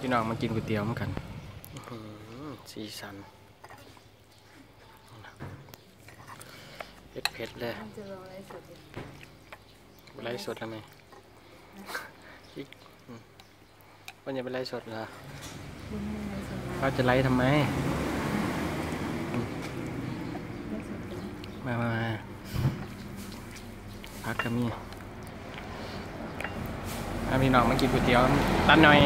พี่น้องมากินก๋วยเตี๋ยวเหมือนกันสีสันเผ็ดเผ็ดเลยอะไรสดเลฟ์สดทำไมวันนี้เป็นไลฟ์สดเหรอบุญอะไรสุดเขาจะไลฟ์ทำไม มามาพักกันมี่พี่น้องมากินก๋วยเตี๋ยวตั้นหน่อย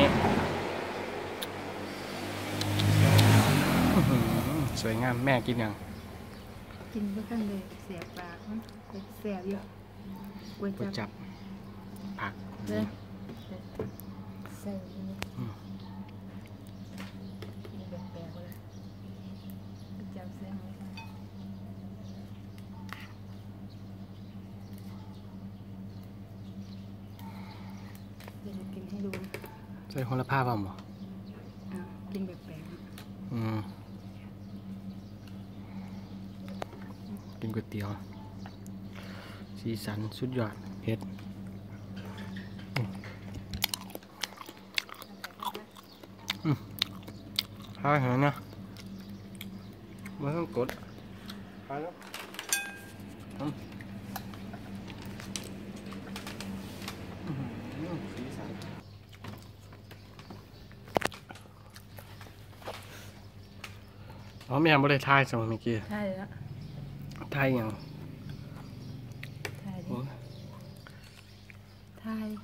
อื้อหือ สวยงามแม่กินยังกินก็ขั้นเลยเสียปากมันเสียบอยู่กล้วยก๋วยจัจับบผักเลยใส่นี่อืมนี่แปลกๆเลยกล้วยจับใส่ไหมคะเดี๋ยวจะกินให้ดูนะใส่คนละผ้าเปล่าหมออะกินแปลกๆนะอืม กินก๋วยเตี๋ยว สีสันสุดยอดเผ็ดอืมอืมข้าวเห็นนะไม่ต้องกดข้าวแล้วอ๋อไม่ยังไม่ได้ทายสมัยเมื่อกี้ใช่แล้ว thay nhỉ thay đi. thay.